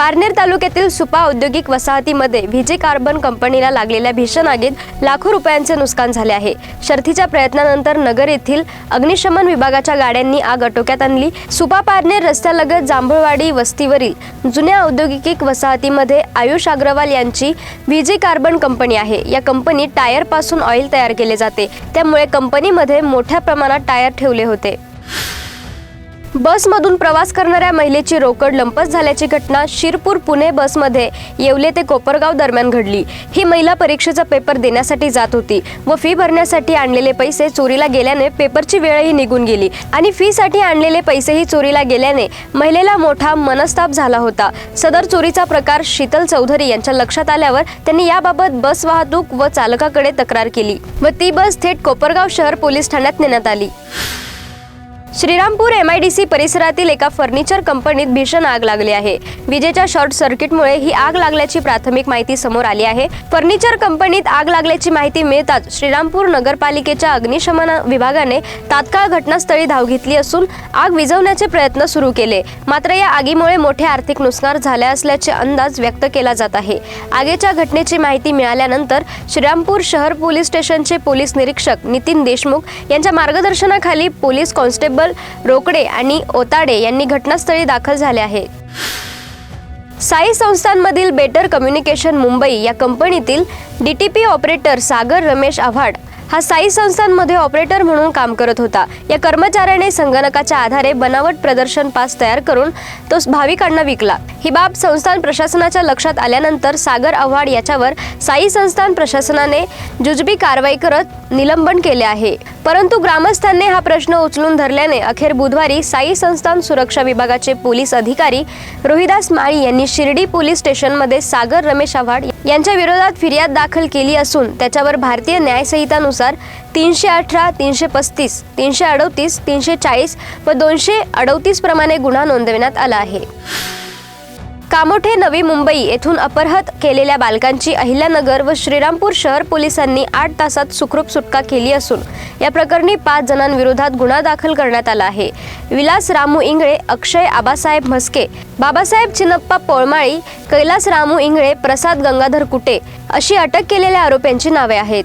पारनेर तालुक्यातील सुपा औद्योगिक वसाहतीमध्ये व्हीजे कार्बन कंपनीला लागलेल्या भीषण आगीत लाखो रुपयांचे नुकसान झाले आहे. शर्थीच्या प्रयत्नानंतर नगर येथील अग्निशमन विभागाच्या गाड्यांनी आग आटोक्यात आणली. सुपा पारनेर रस्त्यालगत जांभूळवाडी वस्तीवरील जुन्या औद्योगिक वसाहतीमध्ये आयुष अग्रवाल यांची व्हीजे कार्बन कंपनी आहे. या कंपनीत टायरपासून ऑइल तयार केले जाते. त्यामुळे कंपनीमध्ये मोठ्या प्रमाणात टायर ठेवले होते. बसमधून प्रवास करणाऱ्या महिलेची रोकड लंपस झाल्याची घटना शिरपूर पुणे बसमध्ये येवले ते कोपरगाव दरम्यान घडली. ही महिला परीक्षेचा पेपर देण्यासाठी जात होती व फी भरण्यासाठी आणलेले पैसे चोरीला गेल्याने पेपरची वेळही निघून गेली आणि फीसाठी आणलेले पैसेही चोरीला गेल्याने महिलेला मोठा मनस्ताप झाला होता. सदर चोरीचा प्रकार शीतल चौधरी यांच्या लक्षात आल्यावर त्यांनी याबाबत बस वाहतूक व चालकाकडे तक्रार केली व ती बस थेट कोपरगाव शहर पोलीस ठाण्यात नेण्यात आली. Shrirampur M I D C परिसरातील एका फर्निचर कंपनीत भीषण आग लागली आहे. विजेच्या शॉर्ट सर्किटमुळे ही आग लागल्याची प्राथमिक माहिती समोर आली आहे. फर्निचर कंपनीत आग लागल्याची माहिती मिळताच श्रीरामपूर नगरपालिकेच्या अग्निशमन विभागाने तात्काळ घटनास्थळी धाव घेतली असून आग विझवण्याचे प्रयत्न सुरू केले. मात्र या आगीमुळे मोठे आर्थिक नुकसान झाले असल्याचे अंदाज व्यक्त केला जात आहे. आगीच्या घटनेची माहिती मिळाल्यानंतर श्रीरामपूर शहर पोलीस स्टेशनचे पोलीस निरीक्षक नितीन देशमुख यांच्या मार्गदर्शनाखाली पोलीस कॉन्स्टेबल रोकडे आणि ओताडे यांनी घटनास्थळी दाखल झाले आहे साई संस्थांमधील बेटर कम्युनिकेशन मुंबई या कंपनीतील डीटीपी ऑपरेटर सागर रमेश आव्हाड हा साई संस्थांमध्ये ऑपरेटर म्हणून काम करत होता. या कर्मचाऱ्याने संगणकाच्या आधारे बनावट प्रदर्शन पास तयार करून तो भाविकांना विकला. ही बाब संस्थान प्रशासनाच्या लक्षात आल्यानंतर सागर आव्हाड याच्यावर साई संस्थान प्रशासनाने जुजबी कारवाई करत निलंबन केले आहे. परंतु ग्रामस्थांनी हा प्रश्न उचलून धरल्याने अखेर बुधवारी साई संस्थान सुरक्षा विभागाचे पोलीस अधिकारी रोहिदास माळी यांनी शिर्डी पोलीस स्टेशनमध्ये सागर रमेश आव्हाड यांच्या विरोधात फिर्याद दाखल केली असून त्याच्यावर भारतीय न्यायसंहितानुसार तीनशे अठरा तीनशे पस्तीस तीनशे अडतीस तीनशे चाळीस व दोनशे अडतीस प्रमाणे गुन्हा नोंदविण्यात आला आहे. कामोठे नवी मुंबई येथून अपहृत केलेल्या बालकांची अहिल्यानगर व श्रीरामपूर शहर पोलिसांनी आठ तासात सुखरूप सुटका केली असून या प्रकरणी पाच जणांविरोधात गुन्हा दाखल करण्यात आला आहे. विलास रामू इंगळे अक्षय आबासाहेब म्हस्के बाबासाहेब चिनप्पा पोळमाळी कैलास रामू इंगळे प्रसाद गंगाधर कुटे अशी अटक केलेल्या आरोप्यांची नावे आहेत.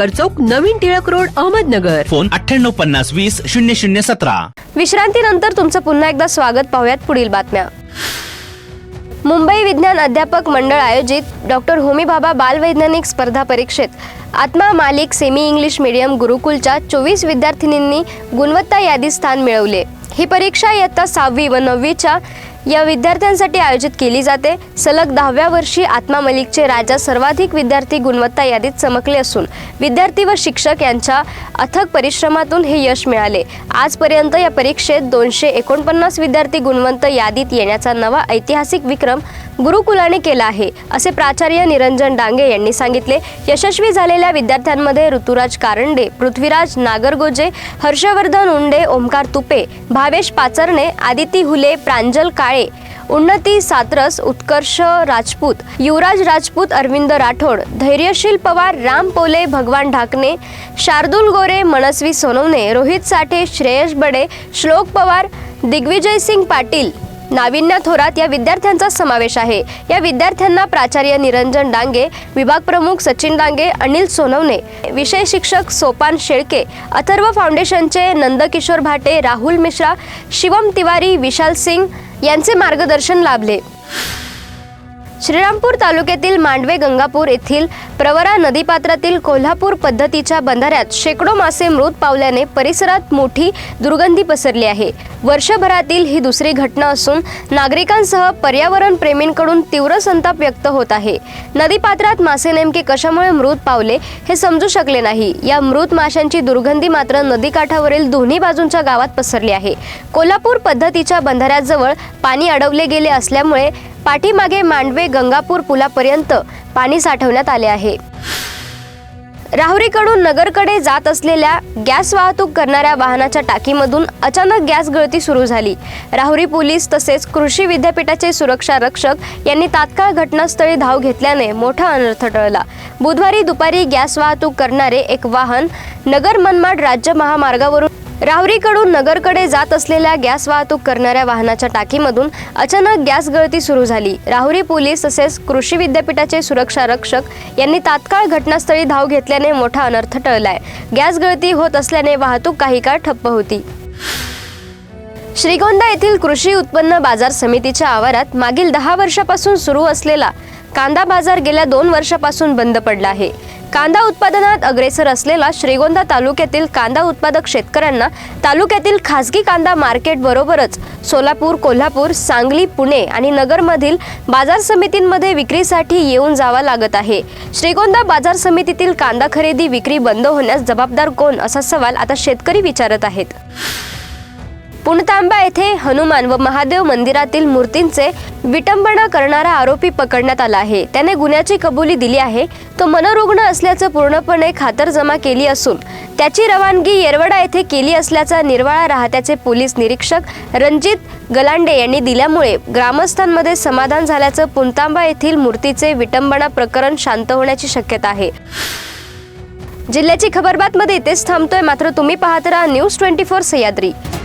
सक्कर चौक नवीन टिळक रोड अहमदनगर. फोन अठ्ठ्याण्णव पन्नास वीस शून्य शून्य सतरा. विश्रांतीनंतर तुमचं पुन्हा एकदा स्वागत पाहूयात पुढील बातम्या. मुंबई विज्ञान अध्यापक मंडळ आयोजित डॉक्टर होमी भाभा बालवैज्ञानिक स्पर्धा परीक्षेत आत्मा मालिक सेमी इंग्लिश मीडियम गुरुकुलच्या चोवीस विद्यार्थिनींनी गुणवत्ता यादीत स्थान मिळवले. ही परीक्षा इयत्ता सहावी व नववीच्या या विद्यार्थ्यांसाठी आयोजित केली जाते. सलग दहाव्या वर्षी आत्मा मलिकचे राजा सर्वाधिक विद्यार्थी गुणवत्ता यादीत चमकले असून विद्यार्थी व शिक्षक यांच्या अथक परिश्रमातून हे यश मिळाले. आजपर्यंत या परीक्षेत दोनशे एकोणपन्नास विद्यार्थी गुणवंत यादीत येण्याचा नवा ऐतिहासिक विक्रम गुरुकुलाने केला आहे असे प्राचार्य निरंजन डांगे यांनी सांगितले. यशस्वी झालेल्या विद्यार्थ्यांमध्ये ऋतुराज कारंडे पृथ्वीराज नागरगोजे हर्षवर्धन उंडे ओमकार तुपे भावेश पाचरणे आदिती हुले प्रांजल काळे उन्नती सातरस उत्कर्ष राजपूत युवराज राजपूत अरविंद राठोड धैर्यशील पवार राम पोले भगवान ढाकणे शार्दूल गोरे मनस्वी सोनवणे रोहित साठे श्रेयस बडे श्लोक पवार दिग्विजय सिंग पाटील नाविन्य थोरात या विद्यार्थ्यांचा समावेश आहे. या विद्यार्थ्यांना प्राचार्य निरंजन डांगे विभाग प्रमुख सचिन डांगे अनिल सोनवणे विषय शिक्षक सोपान शेळके अथर्व फाउंडेशनचे नंदकिशोर भाटे राहुल मिश्रा शिवम तिवारी विशाल सिंग यांचे मार्गदर्शन लाभले. श्रीरामपूर तालुक्यातील मांडवे गंगापूर येथील प्रवरा नदीपात्रातील कोल्हापूर पद्धतीच्या बंधाऱ्यात शेकडो मासे मृत पावल्याने परिसरात मोठी दुर्गंधी पसरली आहे. वर्षभरातील ही दुसरी घटना असून नागरिकांसह पर्यावरण प्रेमींकडून तीव्र संताप व्यक्त होत आहे. नदीपात्रात मासे नेमके कशामुळे मृत पावले हे समजू शकले नाही. या मृत माशांची दुर्गंधी मात्र नदीकाठावरील दोन्ही बाजूंच्या गावात पसरली आहे. कोल्हापूर पद्धतीच्या बंधाऱ्याजवळ पाणी अडवले गेले असल्यामुळे पाठीमागे मांडवे गंगापूर पुलापर्यंत पाणी साठवण्यात आले आहे. राहुरीकडून नगरकडे जात असलेल्या गॅस वाहतूक करणाऱ्या वाहनाच्या टाकीमधून अचानक गॅस गळती सुरू झाली. राहुरी पोलीस तसेच कृषी विद्यापीठाचे सुरक्षा रक्षक यांनी तात्काळ घटनास्थळी धाव घेतल्याने मोठा अनर्थ टळला. बुधवारी दुपारी गॅस वाहतूक करणारे एक वाहन नगर मनमाड राज्य महामार्गावरून राहुरीकडून नगरकडे जात असलेल्या गॅस वाहतूक करणाऱ्या वाहनाच्या टाकीमधून अचानक गॅस गळती सुरू झाली. राहुरी पोलीस तसेच कृषी विद्यापीठाचे सुरक्षा रक्षक यांनी तात्काळ घटनास्थळी धाव घेतल्याने मोठा अनर्थ टळलाय. गॅस गळती होत असल्याने वाहतूक काही काळ ठप्प होती. श्रीगोंदा येथील कृषी उत्पन्न बाजार समितीच्या आवारात मागील दहा वर्षापासून सुरू असलेला कांदा बाजार गेल्या दोन वर्षापासून बंद पडला आहे. कांदा उत्पादनात अग्रेसर असलेला श्रीगोंदा तालुक्यातील कांदा उत्पादक शेतकऱ्यांना तालुक्यातील खासगी कांदा मार्केट बरोबरच सोलापूर कोल्हापूर सांगली पुणे आणि नगरमधील बाजार समितींमध्ये विक्रीसाठी येऊन जावा लागत आहे. श्रीगोंदा बाजार समितीतील कांदा खरेदी विक्री बंद होण्यास जबाबदार कोण असा सवाल आता शेतकरी विचारत आहेत. पुणतांबा येथे हनुमान व महादेव मंदिरातील मूर्तींचे विटंबना करणारा आरोपी पकडण्यात आला आहे. त्याने गुन्ह्याची कबुली दिली आहे. तो मनोरुग्ण असल्याचं पूर्णपणे खातरजमा केली असून त्याची रवानगी येरवडा येथे केली असल्याचा निर्वाळा राहत्याचे पोलीस निरीक्षक रणजित गलांडे यांनी दिल्यामुळे ग्रामस्थांमध्ये समाधान झाल्याचं पुणतांबा येथील मूर्तीचे विटंबना प्रकरण शांत होण्याची शक्यता आहे. जिल्ह्याची खबरबातमध्ये इथेच थांबतोय. मात्र तुम्ही पाहत राहा न्यूज ट्वेंटी फोर सह्याद्री.